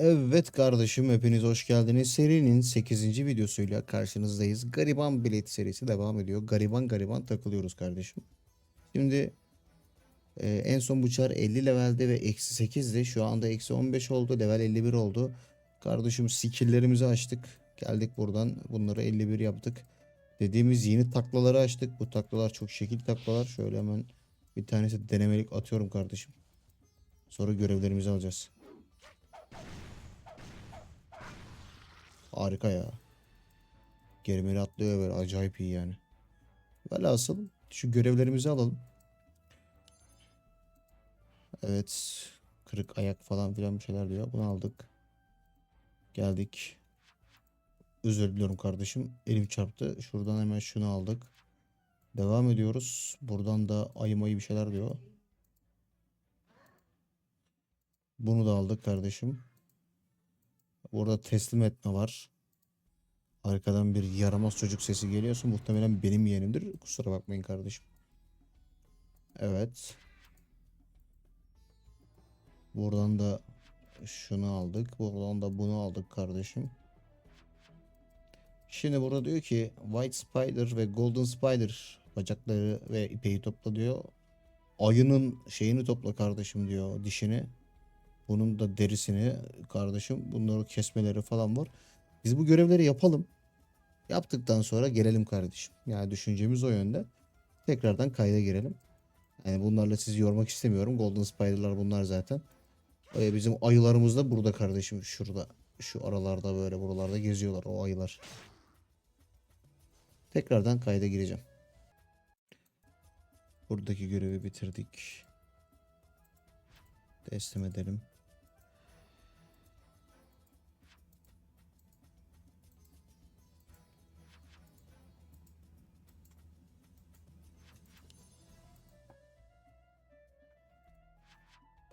Evet kardeşim hepiniz hoş geldiniz. Serinin 8. videosuyla karşınızdayız. Gariban Bilet serisi devam ediyor. Gariban gariban takılıyoruz kardeşim. Şimdi e, en son bu çar 50 levelde ve eksi 8'di. Şu anda eksi 15 oldu. Level 51 oldu. Kardeşim skilllerimizi açtık. Geldik buradan bunları 51 yaptık. Dediğimiz yeni taklaları açtık. Bu taklalar çok şekil taklalar. Şöyle hemen bir tanesi denemelik atıyorum kardeşim. Sonra görevlerimizi alacağız. Harika ya. Gerimeli atlıyor böyle acayip iyi yani. Velhasıl şu görevlerimizi alalım. Evet. Kırık ayak falan filan bir şeyler diyor. Bunu aldık. Geldik. Özür diliyorum kardeşim. Elim çarptı. Şuradan hemen şunu aldık. Devam ediyoruz. Buradan da ayı mayı bir şeyler diyor. Bunu da aldık kardeşim. Burada teslim etme var. Arkadan bir yaramaz çocuk sesi geliyorsa muhtemelen benim yeğenimdir. Kusura bakmayın kardeşim. Evet. Buradan da şunu aldık. Buradan da bunu aldık kardeşim. Şimdi burada diyor ki White Spider ve Golden Spider bacakları ve ipeyi topla diyor. Ayının şeyini topla kardeşim diyor dişini. Bunun da derisini kardeşim bunları kesmeleri falan var. Biz bu görevleri yapalım. Yaptıktan sonra gelelim kardeşim. Yani düşüncemiz o yönde. Tekrardan kayda girelim. Yani bunlarla sizi yormak istemiyorum. Golden Spider'lar bunlar zaten. Ee, bizim ayılarımız da burada kardeşim. Şurada. Şu aralarda böyle buralarda geziyorlar o ayılar. Tekrardan kayda gireceğim. Buradaki görevi bitirdik. Teslim edelim.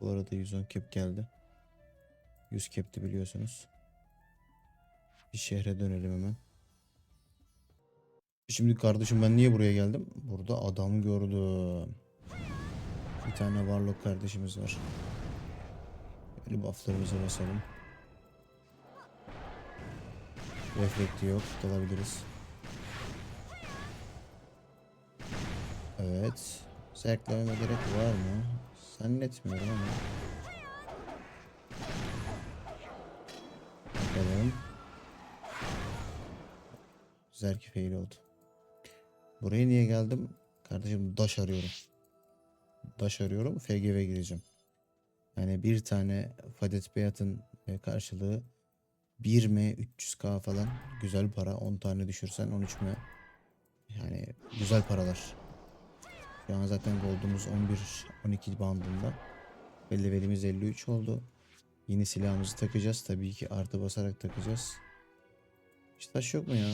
Bu arada 110 kep geldi. 100 kepti biliyorsunuz. Bir şehre dönelim hemen. Şimdi kardeşim ben niye buraya geldim? Burada adam gördüm. Bir tane Warlock kardeşimiz var. Böyle bufflarımızı basalım. Reflekti yok. Dalabiliriz. Evet. Zerklememe gerek var mı? Zannetmiyorum ama. Bakalım. Zerki fail oldu. Buraya niye geldim? Kardeşim daş arıyorum. Daş arıyorum. FGV gireceğim. Yani bir tane Fadet Beyat'ın e, karşılığı 1M 300k falan güzel para. 10 tane düşürsen 13M. Yani güzel paralar. Şu an zaten gold'umuz 11-12 bandında. Ve levelimiz 53 oldu. Yeni silahımızı takacağız. Tabii ki artı basarak takacağız. Hiç taş yok mu ya?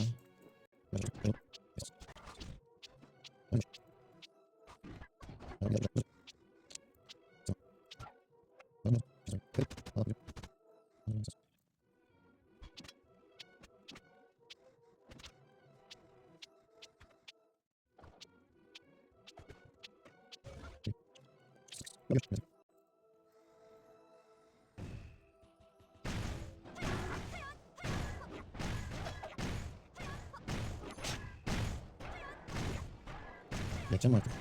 Geçeceğim artık.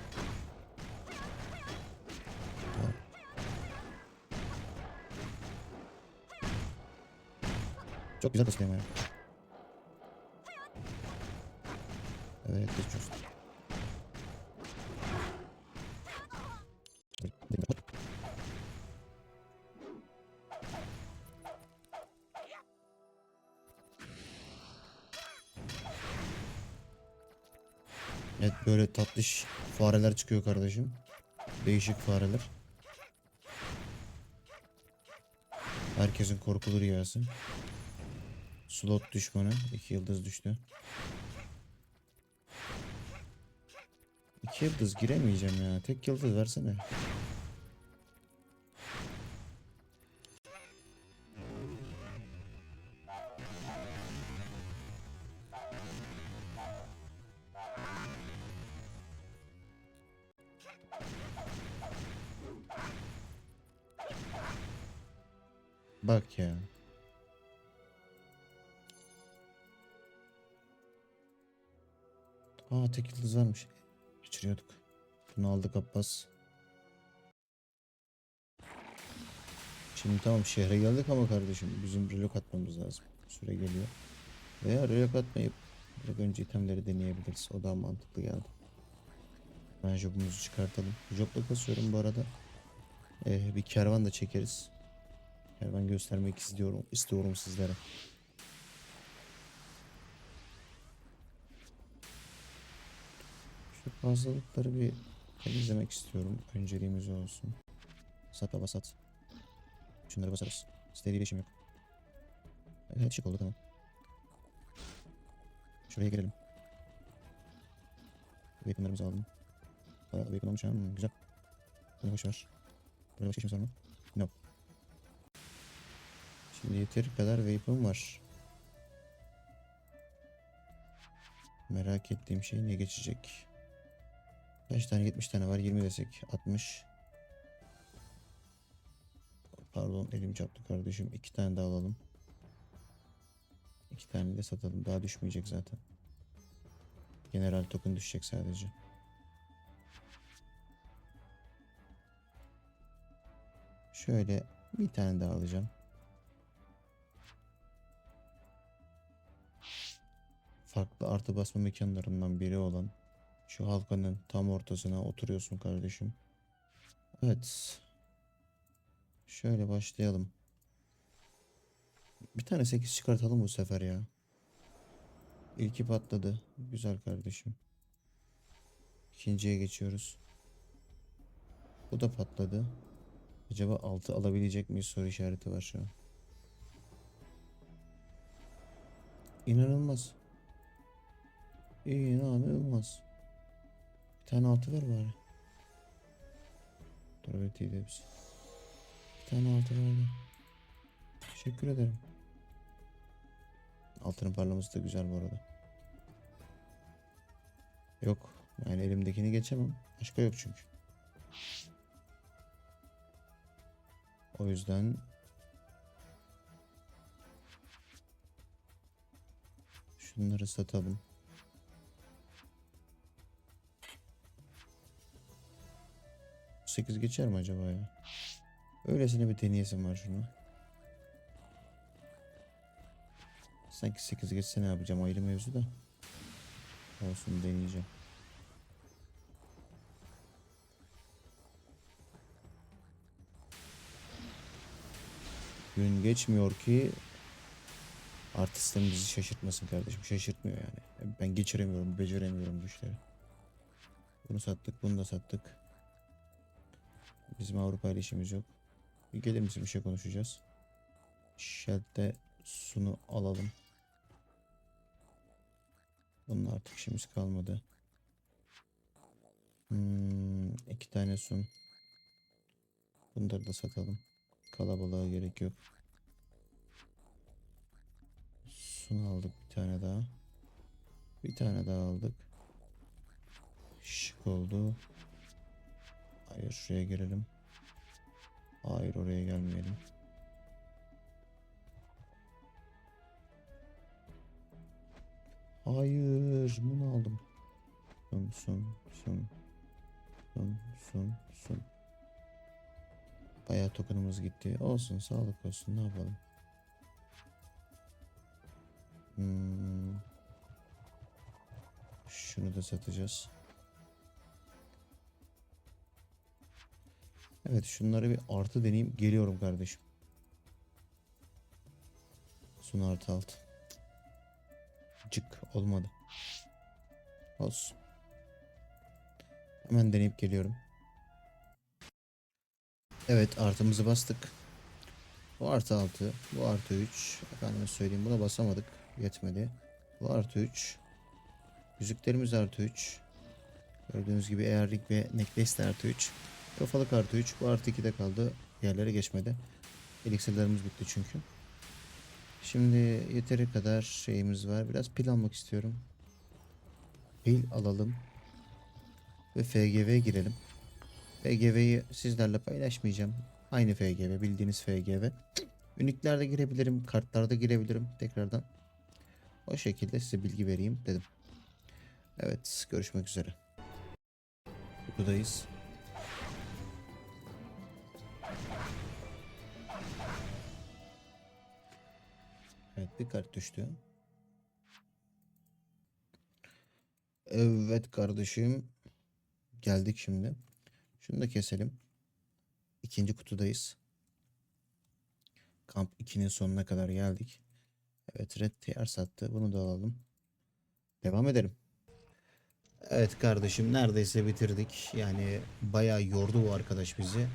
Çok güzel taşıyama ya. Evet geçiyoruz. Evet böyle tatlış fareler çıkıyor kardeşim. Değişik fareler. Herkesin korkulu rüyası. Slot düşmanı. iki yıldız düştü. İki yıldız giremeyeceğim ya. Tek yıldız versene. Bak ya. Aa tek yıldız varmış. Kaçırıyorduk. Bunu aldık Abbas. Şimdi tamam şehre geldik ama kardeşim bizim relok atmamız lazım. Süre geliyor. Veya relok atmayıp direkt önce itemleri deneyebiliriz. O daha mantıklı geldi. Ben jobumuzu çıkartalım. Jobla kasıyorum bu arada. Ee, bir kervan da çekeriz. Kervan göstermek istiyorum, istiyorum sizlere. Şu fazlalıkları bir temizlemek istiyorum. Önceliğimiz olsun. Sat baba sat. Şunları basarız. İstediği işim yok. Evet şık oldu tamam. Şuraya gelelim. Weapon'larımızı aldım. Bayağı da olmuş ha. Hmm, güzel. Bunu boş ver. Böyle başka işimiz var? Şimdi yeteri kadar weapon var. Merak ettiğim şey ne geçecek? Kaç tane? 70 tane var. 20 desek 60. Pardon elim çarptı kardeşim. İki tane daha alalım. İki tane de satalım. Daha düşmeyecek zaten. General token düşecek sadece. Şöyle bir tane daha alacağım. Farklı artı basma mekanlarından biri olan şu halkanın tam ortasına oturuyorsun kardeşim. Evet. Şöyle başlayalım. Bir tane 8 çıkartalım bu sefer ya. İlki patladı. Güzel kardeşim. İkinciye geçiyoruz. Bu da patladı. Acaba 6 alabilecek miyiz soru işareti var şu an. İnanılmaz. İnanılmaz. Bir tane altı ver bari. Dur evet iyi de hepsi. Bir tane altı verdi. Teşekkür ederim. Altının parlaması da güzel bu arada. Yok. Yani elimdekini geçemem. Başka yok çünkü. O yüzden şunları satalım. Sekiz geçer mi acaba ya? Öylesine bir deneyesim var şunu. Sanki 8 geçse ne yapacağım ayrı mevzu da. Olsun deneyeceğim. Gün geçmiyor ki artistlerin bizi şaşırtmasın kardeşim. Şaşırtmıyor yani. Ben geçiremiyorum, beceremiyorum bu işleri. Bunu sattık, bunu da sattık. Bizim Avrupa ile işimiz yok. Bir gelir misin bir şey konuşacağız. Shell'de sunu alalım. Bunun artık işimiz kalmadı. Hmm, iki tane sun. Bunları da satalım. Kalabalığa gerek yok. Sun aldık bir tane daha. Bir tane daha aldık. Şık oldu. Hayır şuraya girelim. Hayır oraya gelmeyelim. Hayır bunu aldım. Sun sun sun. Sun sun sun. Bayağı tokenımız gitti. Olsun sağlık olsun ne yapalım. Hmm. Şunu da satacağız. Evet şunları bir artı deneyeyim. Geliyorum kardeşim. Sun artı alt. Cık olmadı. Olsun. Hemen deneyip geliyorum. Evet artımızı bastık. Bu artı 6. Bu artı 3. Efendime söyleyeyim buna basamadık. Yetmedi. Bu artı 3. Yüzüklerimiz artı 3. Gördüğünüz gibi eğerlik ve necklace de artı 3. Kafalık artı 3. Bu artı 2'de kaldı. Diğerleri geçmedi. Eliksirlerimiz bitti çünkü. Şimdi yeteri kadar şeyimiz var. Biraz pil almak istiyorum. Pil alalım. Ve FGV girelim. FGV'yi sizlerle paylaşmayacağım. Aynı FGV bildiğiniz FGV. Üniklerde girebilirim. Kartlarda girebilirim tekrardan. O şekilde size bilgi vereyim dedim. Evet görüşmek üzere. Buradayız. Evet bir kart düştü. Evet kardeşim. Geldik şimdi. Şunu da keselim. İkinci kutudayız. Kamp 2'nin sonuna kadar geldik. Evet red TR sattı. Bunu da alalım. Devam edelim. Evet kardeşim neredeyse bitirdik. Yani bayağı yordu bu arkadaş bizi.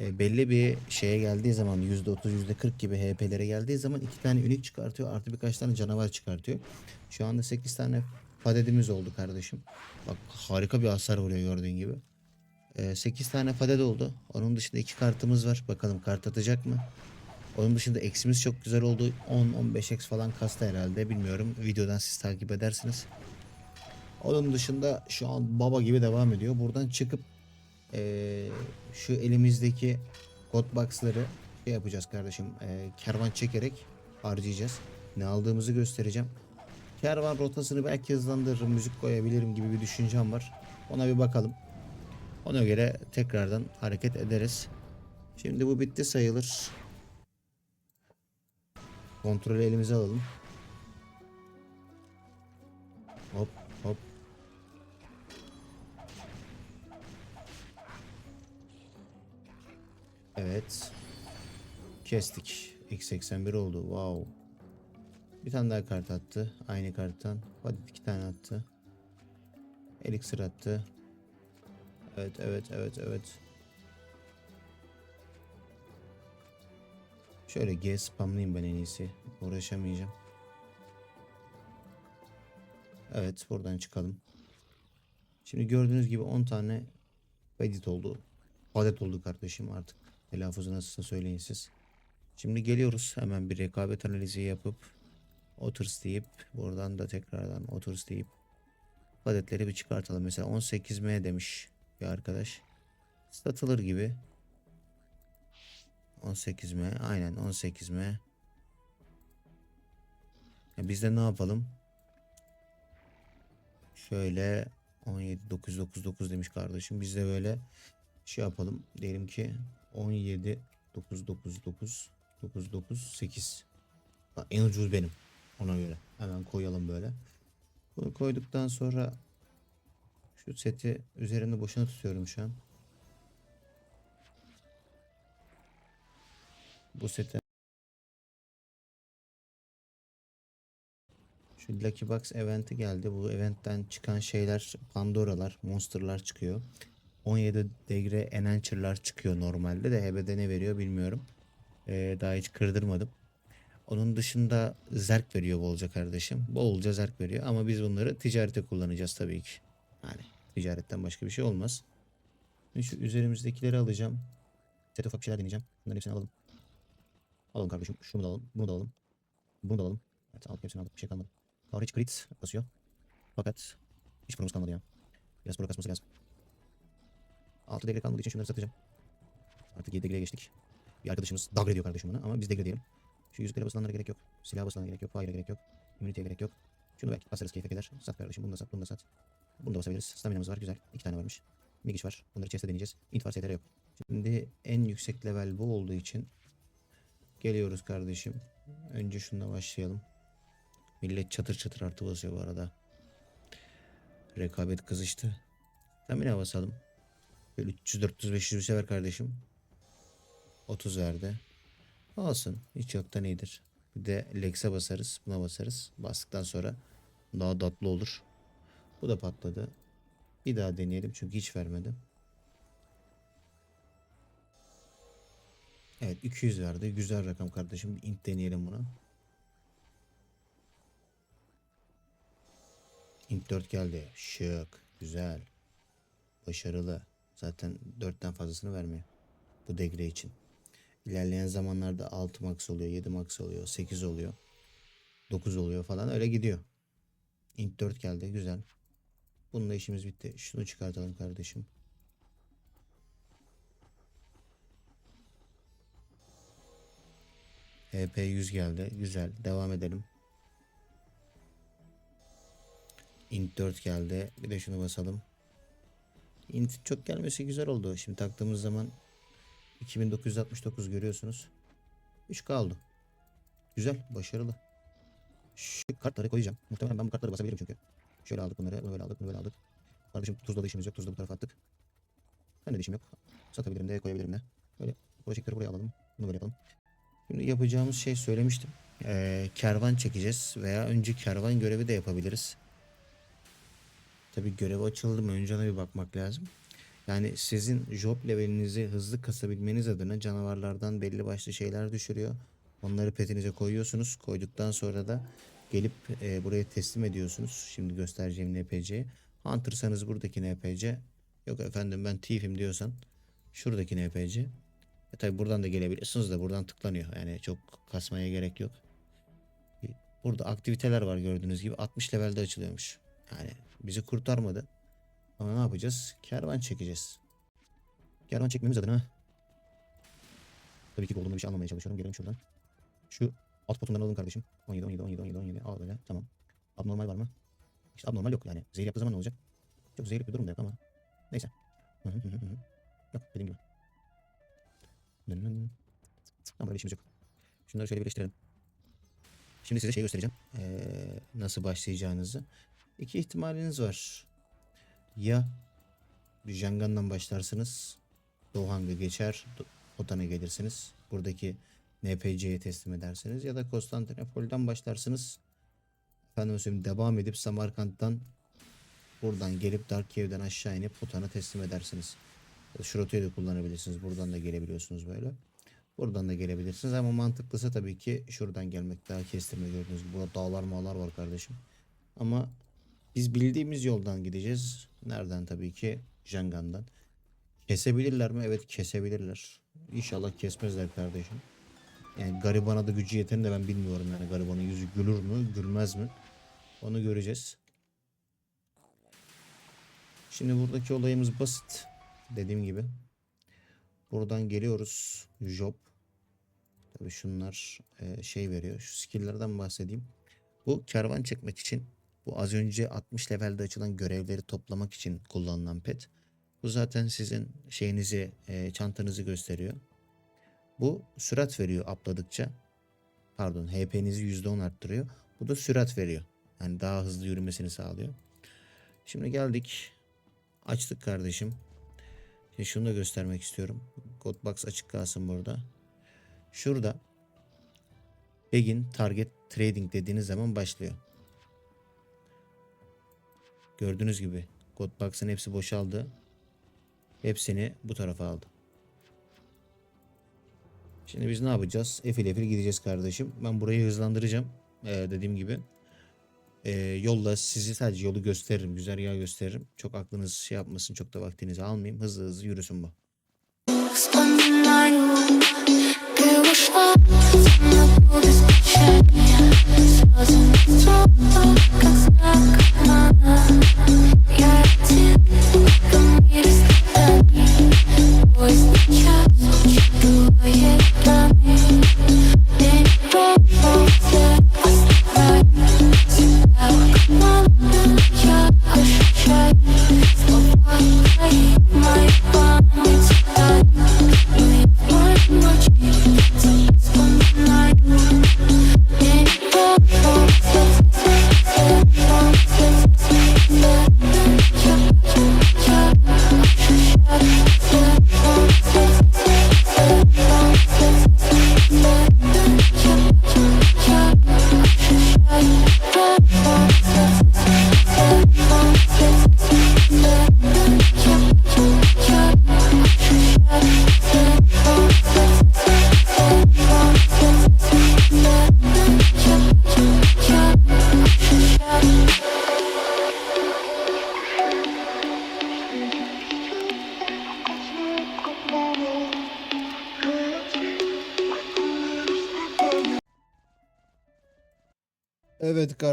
E, belli bir şeye geldiği zaman %30 %40 gibi HP'lere geldiği zaman iki tane ünik çıkartıyor artı birkaç tane canavar çıkartıyor. Şu anda 8 tane padedimiz oldu kardeşim. Bak harika bir hasar vuruyor gördüğün gibi. E, 8 tane padet oldu. Onun dışında iki kartımız var. Bakalım kart atacak mı? Onun dışında eksimiz çok güzel oldu. 10-15 x falan kastı herhalde. Bilmiyorum. Videodan siz takip edersiniz. Onun dışında şu an baba gibi devam ediyor. Buradan çıkıp eee, şu elimizdeki God Box'ları şey yapacağız kardeşim. eee, kervan çekerek harcayacağız. Ne aldığımızı göstereceğim. Kervan rotasını belki hızlandırırım, müzik koyabilirim gibi bir düşüncem var. Ona bir bakalım. Ona göre tekrardan hareket ederiz. Şimdi bu bitti sayılır. Kontrolü elimize alalım. Evet. Kestik. X81 oldu. Wow. Bir tane daha kart attı. Aynı karttan. Hadi iki tane attı. Elixir attı. Evet evet evet evet. Şöyle G spamlayayım ben en iyisi. Uğraşamayacağım. Evet buradan çıkalım. Şimdi gördüğünüz gibi 10 tane edit oldu. Adet oldu kardeşim artık. Telaffuzu nasılsa söyleyin siz. Şimdi geliyoruz hemen bir rekabet analizi yapıp oturs deyip buradan da tekrardan oturs deyip adetleri bir çıkartalım. Mesela 18M demiş bir arkadaş. Satılır gibi. 18M aynen 18M. Ya biz de ne yapalım? Şöyle 17 999 demiş kardeşim. Biz de böyle şey yapalım. Diyelim ki 17 999 998. Bak, En ucuz benim. Ona göre. Hemen koyalım böyle. Bunu koyduktan sonra şu seti üzerinde boşuna tutuyorum şu an. Bu sete Şu Lucky Box eventi geldi. Bu eventten çıkan şeyler Pandora'lar, Monster'lar çıkıyor. 17 degre Enhancer'lar çıkıyor normalde de HB'de ne veriyor bilmiyorum. Ee, daha hiç kırdırmadım. Onun dışında zerk veriyor bolca kardeşim. Bolca zerk veriyor ama biz bunları ticarete kullanacağız tabii ki. Yani ticaretten başka bir şey olmaz. Şimdi şu üzerimizdekileri alacağım. Set ufak şeyler deneyeceğim. Bunların hepsini alalım. Alalım kardeşim. Şunu da alalım. Bunu da alalım. Bunu da alalım. Evet aldık hepsini aldık. Bir şey kalmadı. Power hiç crit basıyor. Fakat hiç promos kalmadı ya. Biraz pro kasması lazım. 6 degre kalmadığı için şunları satacağım. Artık 7 degreye geçtik. Bir arkadaşımız dagre diyor kardeşim buna ama biz degre diyelim. Şu yüzüklere basılanlara gerek yok. Silah basılanlara gerek yok. Fire'a gerek yok. Immunity'ye gerek yok. Şunu belki basarız keyfe gider. Sat kardeşim bunu da sat bunu da sat. Bunu da basabiliriz. Staminamız var güzel. İki tane varmış. Migiş var. Bunları chest'e deneyeceğiz. Int var yok. Şimdi en yüksek level bu olduğu için geliyoruz kardeşim. Önce şununla başlayalım. Millet çatır çatır artı basıyor bu arada. Rekabet kızıştı. Stamina basalım. Böyle 300 400 500 bir sever kardeşim. 30 verdi. Olsun. Hiç yoktan iyidir. Bir de Lex'e basarız. Buna basarız. Bastıktan sonra daha tatlı olur. Bu da patladı. Bir daha deneyelim çünkü hiç vermedi. Evet 200 verdi. Güzel rakam kardeşim. Bir int deneyelim buna. Int 4 geldi. Şık. Güzel. Başarılı. Zaten 4'ten fazlasını vermiyor. Bu degre için. İlerleyen zamanlarda 6 max oluyor, 7 max oluyor, 8 oluyor. 9 oluyor falan öyle gidiyor. Int 4 geldi güzel. Bununla işimiz bitti. Şunu çıkartalım kardeşim. HP 100 geldi. Güzel. Devam edelim. int 4 geldi. Bir de şunu basalım. Int çok gelmesi güzel oldu. Şimdi taktığımız zaman 2969 görüyorsunuz. 3 kaldı. Güzel, başarılı. Şu kartları koyacağım. Muhtemelen ben bu kartları basabilirim çünkü. Şöyle aldık bunları, böyle aldık, böyle aldık. Kardeşim tuzla da işimiz yok. Tuzla bu tarafa attık. Ben de işim yok. Satabilirim de, koyabilirim de. Böyle projektörü buraya alalım. Bunu böyle yapalım. Şimdi yapacağımız şey söylemiştim. Ee, kervan çekeceğiz veya önce kervan görevi de yapabiliriz. Tabi görev açıldı mı önce ona bir bakmak lazım. Yani sizin job levelinizi hızlı kasabilmeniz adına canavarlardan belli başlı şeyler düşürüyor. Onları petinize koyuyorsunuz. Koyduktan sonra da gelip e, buraya teslim ediyorsunuz. Şimdi göstereceğim NPC'yi. Hunter'sanız buradaki NPC. Yok efendim ben Thief'im diyorsan şuradaki NPC. E tabi buradan da gelebilirsiniz de buradan tıklanıyor. Yani çok kasmaya gerek yok. Burada aktiviteler var gördüğünüz gibi 60 levelde açılıyormuş. Yani bizi kurtarmadı. Ama ne yapacağız? Kervan çekeceğiz. Kervan çekmemiz adına tabii ki olduğumda bir şey anlamaya çalışıyorum. Gelelim şuradan. Şu alt potundan alın kardeşim. 17, 17, 17, 17, 17. Al böyle. Tamam. Abnormal var mı? İşte abnormal yok yani. Zehir yaptığı zaman ne olacak? Çok zehirli bir durum da yok ama. Neyse. Yok dediğim gibi. Tamam böyle işimiz yok. Şunları şöyle birleştirelim. Şimdi size şey göstereceğim. Ee, nasıl başlayacağınızı. İki ihtimaliniz var. Ya Jangan'dan başlarsınız. Doğang'a geçer. Hotan'a gelirsiniz. Buradaki NPC'ye teslim edersiniz. Ya da Konstantinopol'den başlarsınız. Efendim söyleyeyim devam edip Samarkand'dan buradan gelip Darkiyev'den aşağı inip Hotan'a teslim edersiniz. Ya da Şu rotayı da kullanabilirsiniz. Buradan da gelebiliyorsunuz böyle. Buradan da gelebilirsiniz ama mantıklısı tabii ki şuradan gelmek daha kestirme gördüğünüz gibi. Burada dağlar mağlar var kardeşim. Ama biz bildiğimiz yoldan gideceğiz. Nereden tabii ki? Jangan'dan. Kesebilirler mi? Evet kesebilirler. İnşallah kesmezler kardeşim. Yani garibana da gücü yeterini de ben bilmiyorum yani garibanın yüzü gülür mü gülmez mi? Onu göreceğiz. Şimdi buradaki olayımız basit. Dediğim gibi. Buradan geliyoruz. Job. Tabii şunlar e, şey veriyor. Şu skill'lerden bahsedeyim. Bu kervan çekmek için bu az önce 60 levelde açılan görevleri toplamak için kullanılan pet. Bu zaten sizin şeyinizi, e, çantanızı gösteriyor. Bu sürat veriyor atladıkça. Pardon, HP'nizi %10 arttırıyor. Bu da sürat veriyor. Yani daha hızlı yürümesini sağlıyor. Şimdi geldik. Açtık kardeşim. Şimdi şunu da göstermek istiyorum. Godbox açık kalsın burada. Şurada Begin Target Trading dediğiniz zaman başlıyor. Gördüğünüz gibi Godbox'ın hepsi boşaldı. Hepsini bu tarafa aldı. Şimdi biz ne yapacağız? Efil efil gideceğiz kardeşim. Ben burayı hızlandıracağım. Ee, dediğim gibi. Ee, yolla sizi sadece yolu gösteririm. Güzergahı gösteririm. Çok aklınız şey yapmasın. Çok da vaktinizi almayayım. Hızlı hızlı yürüsün bu.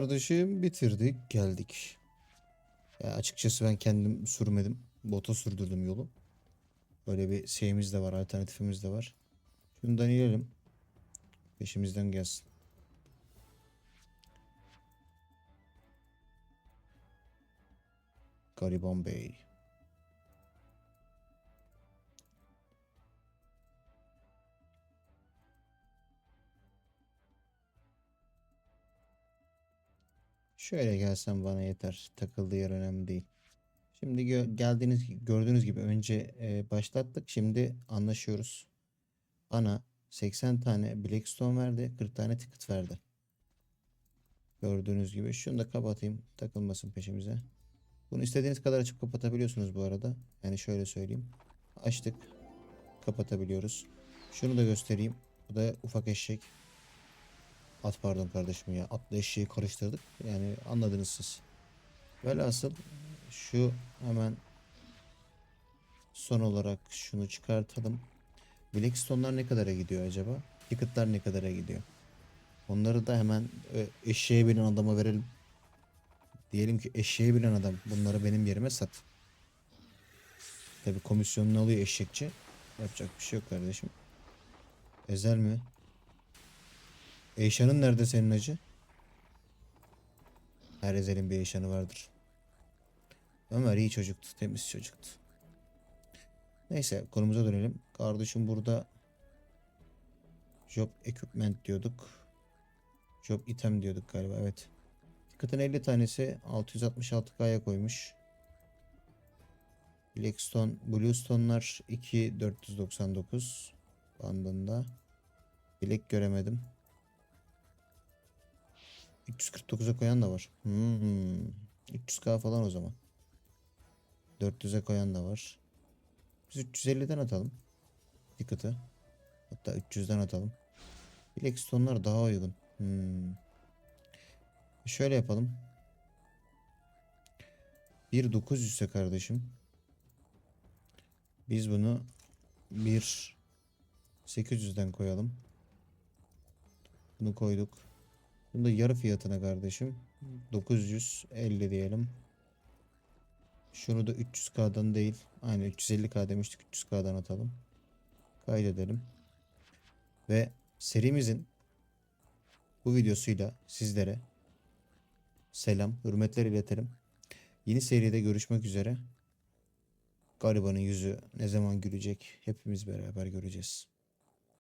Kardeşim bitirdik geldik. Ya açıkçası ben kendim sürmedim. Bota sürdürdüm yolu. Böyle bir şeyimiz de var alternatifimiz de var. Şundan inelim. Peşimizden gelsin. Gariban Bey. Şöyle gelsem bana yeter. Takıldığı yer önemli değil. Şimdi gö- geldiğiniz gördüğünüz gibi önce e, başlattık. Şimdi anlaşıyoruz. Bana 80 tane Blackstone verdi, 40 tane ticket verdi. Gördüğünüz gibi. Şunu da kapatayım. Takılmasın peşimize. Bunu istediğiniz kadar açıp kapatabiliyorsunuz bu arada. Yani şöyle söyleyeyim. Açtık. Kapatabiliyoruz. Şunu da göstereyim. Bu da ufak eşek. At pardon kardeşim ya. Atla eşeği karıştırdık. Yani anladınız siz. Velhasıl şu hemen son olarak şunu çıkartalım. Blackstone'lar ne kadara gidiyor acaba? Ticket'lar ne kadara gidiyor? Onları da hemen e, eşeğe binen adama verelim. Diyelim ki eşeğe binen adam bunları benim yerime sat. Tabi komisyonunu alıyor eşekçi. Yapacak bir şey yok kardeşim. Ezel mi? Eyşan'ın nerede senin acı? Her Ezel'in bir Eyşan'ı vardır. Ömer iyi çocuktu. Temiz çocuktu. Neyse konumuza dönelim. Kardeşim burada Job equipment diyorduk. Job item diyorduk galiba evet. Ticket'ın 50 tanesi 666K'ya koymuş. Blackstone, Bluestone'lar 2499 bandında. Bilek göremedim. 349'a koyan da var. Hmm. 300k falan o zaman. 400'e koyan da var. Biz 350'den atalım. Ticket'ı. Hatta 300'den atalım. Blackstone'lar daha uygun. Hmm. Şöyle yapalım. 1900 ise kardeşim. Biz bunu 1 800'den koyalım. Bunu koyduk. Bunu da yarı fiyatına kardeşim. 950 diyelim. Şunu da 300k'dan değil. Aynen 350k demiştik. 300k'dan atalım. Kaydedelim. Ve serimizin bu videosuyla sizlere selam, hürmetler iletelim. Yeni seride görüşmek üzere. Garibanın yüzü ne zaman gülecek hepimiz beraber göreceğiz.